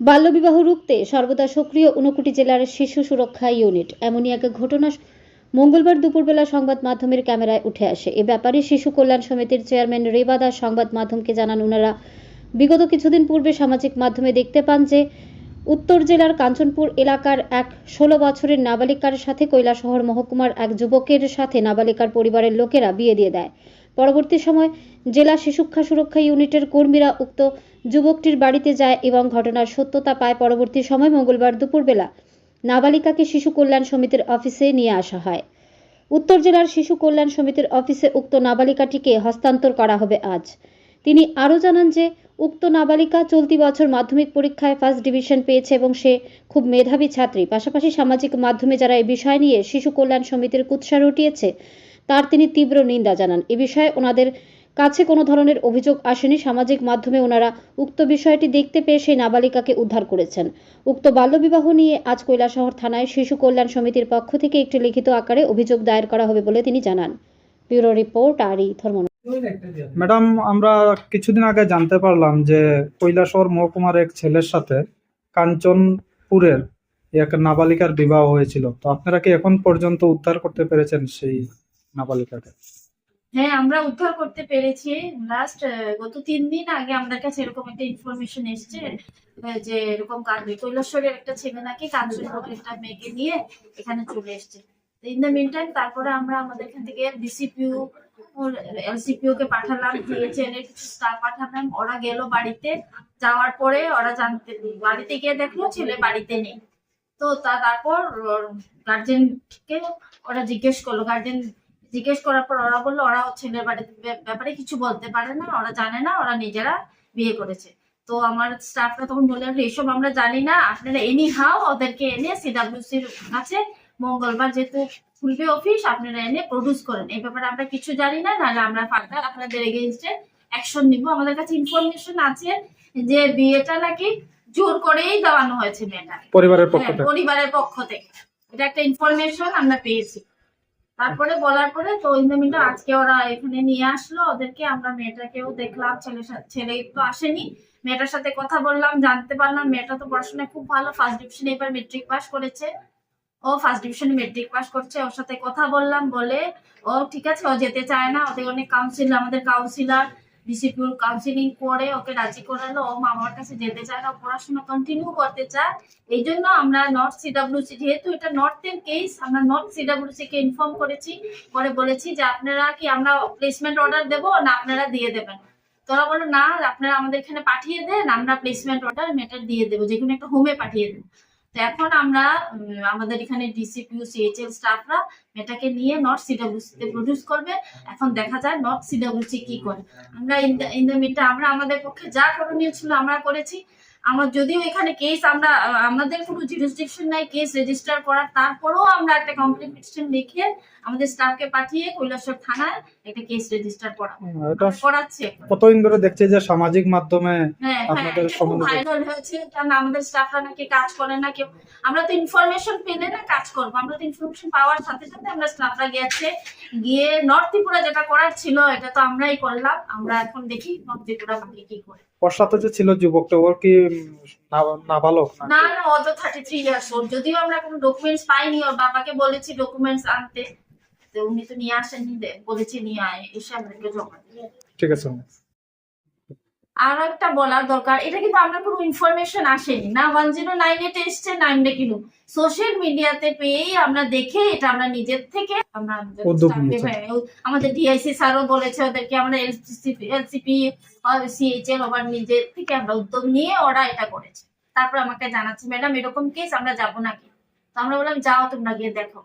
বাল্যবিবাহ রুখতে সর্বদা সক্রিয় ঊনকোটি জেলার শিশু সুরক্ষা ইউনিট। এমনই এক ঘটনা মঙ্গলবার দুপুরবেলা সংবাদ মাধ্যমের ক্যামেরায় উঠে আসে। এ ব্যাপারে শিশু কল্যাণ সমিতির চেয়ারম্যান রেবা দাস সংবাদ মাধ্যমকে জানান ওনারা বিগত কিছুদিন পূর্বে সামাজিক মাধ্যমে দেখতে পান যে, উত্তর জেলার কাঞ্চনপুর এলাকার এক ষোলো বছরের নাবালিকার সাথে কৈলাসহর মহকুমার এক যুবকের সাথে নাবালিকার পরিবারের লোকেরা বিয়ে দিয়ে দেয়। পরবর্তী সময় জেলা শিশুক্ষা সুরক্ষা ইউনিটের কর্মীরা উক্ত যুবকটির বাড়িতে যায় এবং ঘটনার সত্যতা পায়। পরবর্তী সময় মঙ্গলবার দুপুরবেলা নাবালিকাকে শিশু কল্যাণ সমিতির অফিসে নিয়ে আসা হয়। উত্তর জেলার শিশু কল্যাণ সমিতির অফিসে উক্ত নাবালিকাটিকে হস্তান্তর করা হবে আজ। তিনি আরও জানান যে, উক্ত নাবালিকা চলতি বছর মাধ্যমিক পরীক্ষায় ফার্স্ট ডিভিশন পেয়েছে এবং সে খুব মেধাবী ছাত্রী। পাশাপাশি সামাজিক মাধ্যমে যারা এই বিষয় নিয়ে শিশু কল্যাণ সমিতির কুৎসা রটিয়েছে তার তিনি তীব্র নিন্দা জানান। এ বিষয়ে ওনাদের কাছে কোনো ধরনের অভিযোগ আসেনি। সামাজিক মাধ্যমে ওনারা উক্ত বিষয়টি দেখতে পেয়ে সেই নাবালিকাকে উদ্ধার করেছেন। উক্ত বাল্যবিবাহ নিয়ে আজ কৈলাসহর থানায় শিশু কল্যাণ সমিতির পক্ষ থেকে একটি লিখিত আকারে অভিযোগ দায়ের করা হবে বলে তিনি জানান। ব্যুরো রিপোর্ট, আরই ধর্ম ম্যাডাম, আমরা কিছুদিন আগে জানতে পারলাম যে কৈলাসহর মহকুমার এক ছেলের সাথে কাঞ্চনপুরের এক নাবালিকার বিবাহ হয়েছিল। তো আপনারা কি এখন পর্যন্ত উদ্ধার করতে পেরেছেন সেই নাবালিকাকে হ্যাঁ আমরা উদ্ধার করতে পেরেছি। লাস্ট গত তিন দিন আগে আমাদের কাছে এরকম একটা ইনফরমেশন এসছে যে এরকম কাঁদবে কৈলাসরের একটা ছেলে নাকি কাঞ্চনপুরের একটা মেয়েকে নিয়ে এখানে চলে এসছে। ইন দ্য মিন তারপরে আমরা আমাদের এখান থেকে ডিসিপিউ এলসিপিও কে পাঠালাম এর কিছু স্টাফ পাঠালাম। ওরা গেল বাড়িতে, যাওয়ার পরে ওরা জানতে বাড়িতে গিয়ে দেখল ছেলে বাড়িতে নেই। তো তা তারপর গার্জেনকে ওরা জিজ্ঞেস করল গার্জেন জিজ্ঞেস করার পর ওরা বলল ওরা ছেলের ব্যাপ- ব্যাপারে কিছু বলতে পারে না ওরা জানে না ওরা নিজেরা বিয়ে করেছে। তো আমার স্টাফরা তখন বলে এসব আমরা জানি না আপনারা এনি হাও ওদেরকে এনে সিডাব্লিউসির কাছে মঙ্গলবার যেহেতু খুলবে অফিস আপনারা এনে প্রডিউস করেন। এই ব্যাপারে আমরা কিছু জানি না নাহলে আমরা ফার্দার আপনাদের এগেনস্টে অ্যাকশন নিব। আমাদের কাছে ইনফরমেশন আছে যে বিয়েটা নাকি জোর করেই দেওয়ানো হয়েছে মেয়েটা পরিবারের পক্ষ হ্যাঁ, থেকে। পরিবারের পক্ষ থেকে। এটা একটা ইনফরমেশন আমরা পেয়েছি। তারপরে বলার পরে তো দ্য আজকে ওরা এখানে নিয়ে আসলো ওদেরকে। আমরা মেয়েটাকেও দেখলাম, ছেলে ছেলে তো আসেনি। মেয়েটার সাথে কথা বললাম, জানতে পারলাম মেয়েটা তো পড়াশোনায় খুব ভালো। ফার্স্ট ডিভিশনে এবার মেট্রিক পাস করেছে। ও ফার্স্ট ডিভিশনে মেট্রিক পাস করছে, ওর সাথে কথা বললাম, বলে, ও ঠিক আছে, ও যেতে চায় না। ওদের অনেক কাউন্সিল আমাদের কাউন্সিলর ডিসিপিউর কাউন্সিলিং করে, ওকে রাজি করালো। ও মামার কাছে যেতে চায় না পড়াশোনা কন্টিনিউ করতে চায়। এই জন্য আমরা নর্থ সিডাব্লিউসি যেহেতু এটা নর্থের কেস আমরা নর্থ সিডাব্লিউসি কে ইনফর্ম করেছি। পরে বলেছি যে আপনারা কি আমরা প্লেসমেন্ট অর্ডার দেবো না আপনারা দিয়ে দেবেন? তোরা বলো, না, আপনারা আমাদের এখানে পাঠিয়ে দেন, আমরা প্লেসমেন্ট অর্ডার মেটার দিয়ে দেবো। যে কোনো একটা হোমে পাঠিয়ে দেবো তো এখন আমরা আমাদের এখানে ডিসিপিউ সিএইচএল স্টাফরা মেটাকে নিয়ে নর্থ সিডাব্লিউসি তে প্রডিউস করবে। এখন দেখা যায় নর্থ সিডাব্লিউসি কি করে। আমরা ইন দ্য মিডটা আমরা আমাদের পক্ষে যা করণীয় ছিল আমরা করেছি। আমার যদিও এখানে কেস আমরা আমাদের কোনো জুরিসডিকশন নাই কেস রেজিস্টার করার তারপরেও আমরা একটা কমপ্লেন পিটিশন লিখে আমাদের স্টাফকে পাঠিয়ে কৈলাসর থানায় একটা কেস রেজিস্টার করা করাচ্ছে কতদিন ধরে দেখছি যে সামাজিক মাধ্যমে হ্যাঁ হ্যাঁ আপনাদের ভাইরাল হয়েছে কারণ আমাদের স্টাফরা নাকি কাজ করে না কেউ আমরা তো ইনফরমেশন পেলে না কাজ করব আমরা তো ইনফরমেশন পাওয়ার সাথে সাথে আমরা স্টাফরা গেছে গিয়ে নর্থ ত্রিপুরা যেটা করার ছিল এটা তো আমরাই করলাম আমরা এখন দেখি নর্থ ত্রিপুরা বাকি কি করে। সাথে যে ছিল যুবকটা ওর কি না- না না ও তো থার্টি থ্রি ইয়ার্স ওর যদিও আমরা কোনো ডকুমেন্টস পাইনি ওর বাবাকে বলেছি ডকুমেন্টস আনতে। তো উনি তো নিয়ে আসেনি দে- বলেছি নিয়ে আয় এসে আমাদেরকে জমা ঠিক আছে আর একটা বলার দরকার। এটা কিন্তু আমরা কোনো ইনফরমেশন আসেনি না। ওয়ান জিরো নাইন এট এসছে নাইনটা কিন্তু সোশ্যাল মিডিয়াতে পেয়েই আমরা দেখে এটা আমরা নিজের থেকে আমরা আমাদের ডিআইসি স্যারও বলেছে ওদেরকে আমরা এলসিপি এলসিপি সিএইচএল আবার নিজের থেকে আমরা উদ্যোগ নিয়ে ওরা এটা করেছে। তারপর আমাকে জানাচ্ছে ম্যাডাম এরকম কেস আমরা যাব নাকি? তো আমরা বললাম যাও তোমরা গিয়ে দেখো।